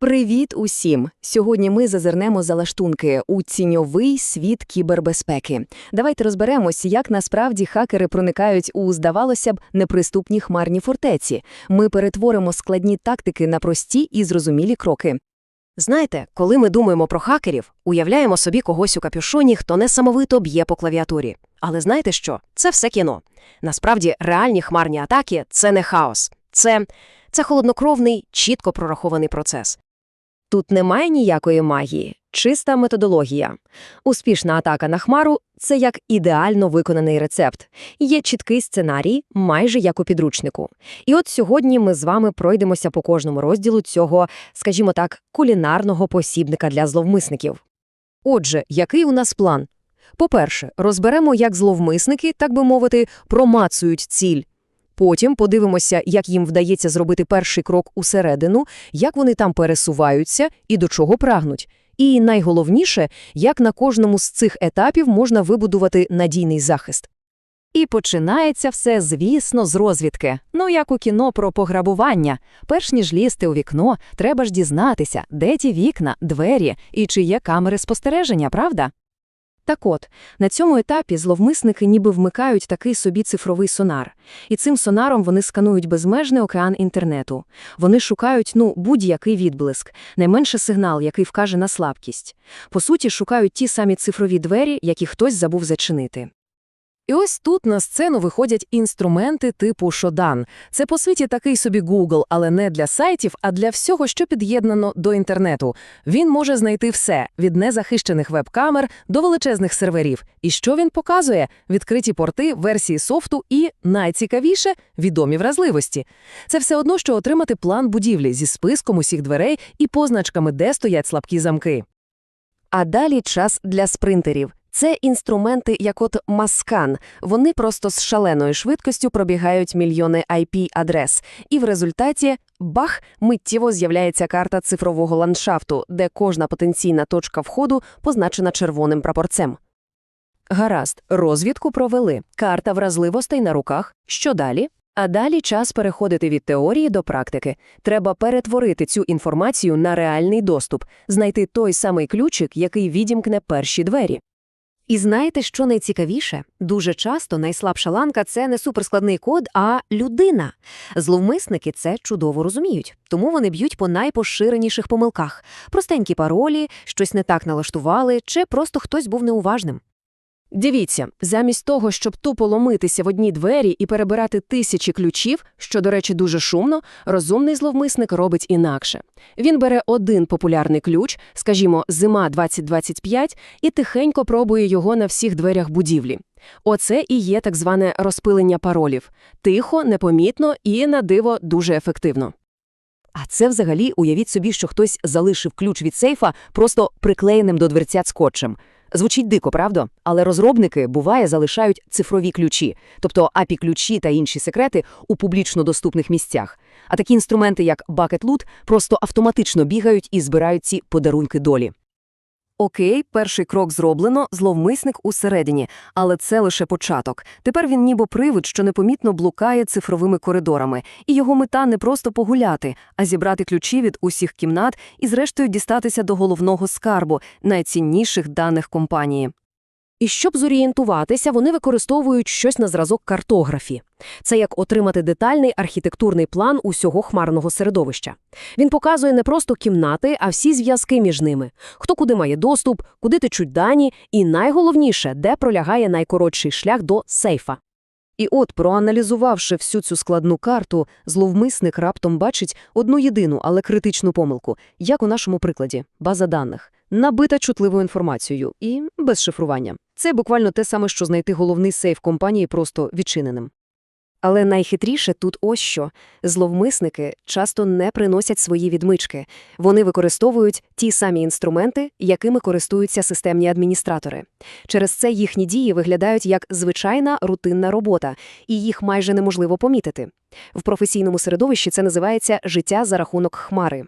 Привіт усім! Сьогодні ми зазирнемо за лаштунки у тіньовий світ кібербезпеки. Давайте розберемось, як насправді хакери проникають у, здавалося б, неприступні хмарні фортеці. Ми перетворимо складні тактики на прості і зрозумілі кроки. Знаєте, коли ми думаємо про хакерів, уявляємо собі когось у капюшоні, хто несамовито б'є по клавіатурі. Але знаєте що? Це все кіно. Насправді, реальні хмарні атаки це не хаос. Це, це холоднокровний, чітко прорахований процес. Тут немає ніякої магії, чиста методологія. Успішна атака на хмару це як ідеально виконаний рецепт. Є чіткий сценарій, майже як у підручнику. І от сьогодні ми з вами пройдемося по кожному розділу цього, скажімо так, кулінарного посібника для зловмисників. Отже, який у нас план? По-перше, розберемо, як зловмисники, так би мовити, промацують ціль. Потім подивимося, як їм вдається зробити перший крок усередину, як вони там пересуваються і до чого прагнуть. І найголовніше, як на кожному з цих етапів можна вибудувати надійний захист. І починається все, звісно, з розвідки. Ну, як у кіно про пограбування. Перш ніж лізти у вікно, треба ж дізнатися, де ті вікна, двері і чи є камери спостереження, правда? Так от, на цьому етапі зловмисники ніби вмикають такий собі цифровий сонар. І цим сонаром вони сканують безмежний океан інтернету. Вони шукають, ну, будь-який відблиск, найменше сигнал, який вкаже на слабкість. По суті, шукають ті самі цифрові двері, які хтось забув зачинити. І ось тут на сцену виходять інструменти типу Shodan. Це, по суті, такий собі Google, але не для сайтів, а для всього, що під'єднано до інтернету. Він може знайти все – від незахищених веб-камер до величезних серверів. І що він показує? Відкриті порти, версії софту і, найцікавіше, відомі вразливості. Це все одно, що отримати план будівлі зі списком усіх дверей і позначками, де стоять слабкі замки. А далі час для спринтерів. Це інструменти, як от Маскан. Вони просто з шаленою швидкістю пробігають мільйони IP-адрес. І в результаті бах миттєво з'являється карта цифрового ландшафту, де кожна потенційна точка входу позначена червоним прапорцем. Гаразд, розвідку провели. Карта вразливостей на руках. Що далі? А далі час переходити від теорії до практики. Треба перетворити цю інформацію на реальний доступ, знайти той самий ключик, який відімкне перші двері. І знаєте, що найцікавіше? Дуже часто найслабша ланка це не суперскладний код, а людина. Зловмисники це чудово розуміють, тому вони б'ють по найпоширеніших помилках: простенькі паролі, щось не так налаштували, чи просто хтось був неуважним. Дивіться, замість того, щоб тупо ломитися в одні двері і перебирати тисячі ключів, що, до речі, дуже шумно, розумний зловмисник робить інакше. Він бере один популярний ключ, скажімо, зима 2025, і тихенько пробує його на всіх дверях будівлі. Оце і є так зване розпилення паролів. Тихо, непомітно і, на диво, дуже ефективно. А це взагалі уявіть собі, що хтось залишив ключ від сейфа просто приклеєним до дверцят скотчем. Звучить дико, правда? Але розробники, буває, залишають цифрові ключі, тобто API-ключі та інші секрети у публічно доступних місцях. А такі інструменти, як Bucket Loot, просто автоматично бігають і збирають ці подарунки долі. Окей, перший крок зроблено, зловмисник усередині, але це лише початок. Тепер він ніби привид, що непомітно блукає цифровими коридорами, і його мета не просто погуляти, а зібрати ключі від усіх кімнат і, зрештою, дістатися до головного скарбу, найцінніших даних компанії. І щоб зорієнтуватися, вони використовують щось на зразок картографі. Це як отримати детальний архітектурний план усього хмарного середовища. Він показує не просто кімнати, а всі зв'язки між ними: хто куди має доступ, куди течуть дані, і найголовніше, де пролягає найкоротший шлях до сейфа. І от, проаналізувавши всю цю складну карту, зловмисник раптом бачить одну єдину, але критичну помилку, як у нашому прикладі база даних, набита чутливою інформацією і без шифрування. Це буквально те саме, що знайти головний сейф компанії просто відчиненим. Але найхитріше тут ось що. Зловмисники часто не приносять свої відмички. Вони використовують ті самі інструменти, якими користуються системні адміністратори. Через це їхні дії виглядають як звичайна рутинна робота, і їх майже неможливо помітити. В професійному середовищі це називається життя за рахунок хмари.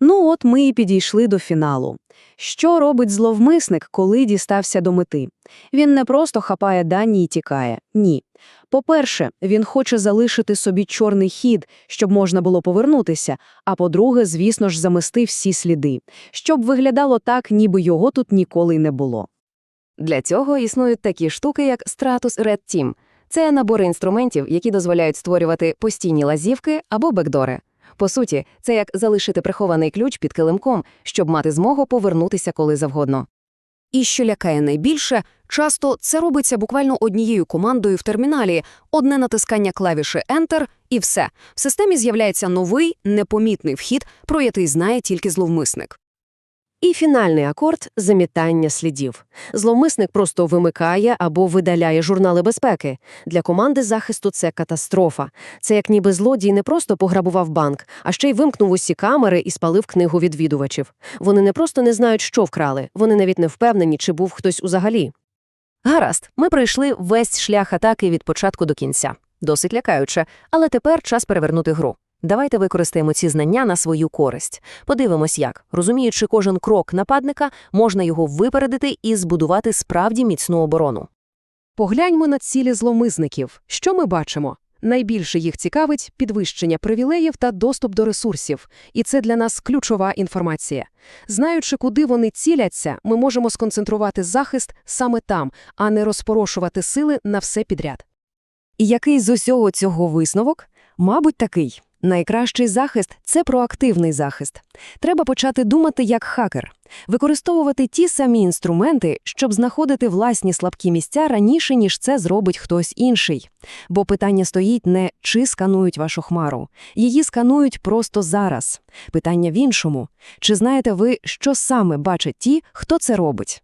Ну от ми і підійшли до фіналу. Що робить зловмисник, коли дістався до мети? Він не просто хапає дані і тікає. Ні. По-перше, він хоче залишити собі чорний хід, щоб можна було повернутися, а по-друге, звісно ж, замести всі сліди, щоб виглядало так, ніби його тут ніколи й не було. Для цього існують такі штуки, як Stratus Red Team. Це набори інструментів, які дозволяють створювати постійні лазівки або бекдори. По суті, це як залишити прихований ключ під килимком, щоб мати змогу повернутися коли завгодно. І що лякає найбільше, часто це робиться буквально однією командою в терміналі, одне натискання клавіші Enter – і все. В системі з'являється новий, непомітний вхід, про який знає тільки зловмисник. І фінальний акорд – замітання слідів. Зловмисник просто вимикає або видаляє журнали безпеки. Для команди захисту це катастрофа. Це як ніби злодій не просто пограбував банк, а ще й вимкнув усі камери і спалив книгу відвідувачів. Вони не просто не знають, що вкрали, вони навіть не впевнені, чи був хтось узагалі. Гаразд, ми пройшли весь шлях атаки від початку до кінця. Досить лякаюче, але тепер час перевернути гру. Давайте використаємо ці знання на свою користь. Подивимось, як, розуміючи кожен крок нападника, можна його випередити і збудувати справді міцну оборону. Погляньмо на цілі зловмисників. Що ми бачимо? Найбільше їх цікавить підвищення привілеїв та доступ до ресурсів, і це для нас ключова інформація. Знаючи, куди вони ціляться, ми можемо сконцентрувати захист саме там, а не розпорошувати сили на все підряд. І який з усього цього висновок? Мабуть, такий. Найкращий захист – це проактивний захист. Треба почати думати як хакер, використовувати ті самі інструменти, щоб знаходити власні слабкі місця раніше, ніж це зробить хтось інший. Бо питання стоїть не «чи сканують вашу хмару», її сканують просто зараз. Питання в іншому – чи знаєте ви, що саме бачать ті, хто це робить?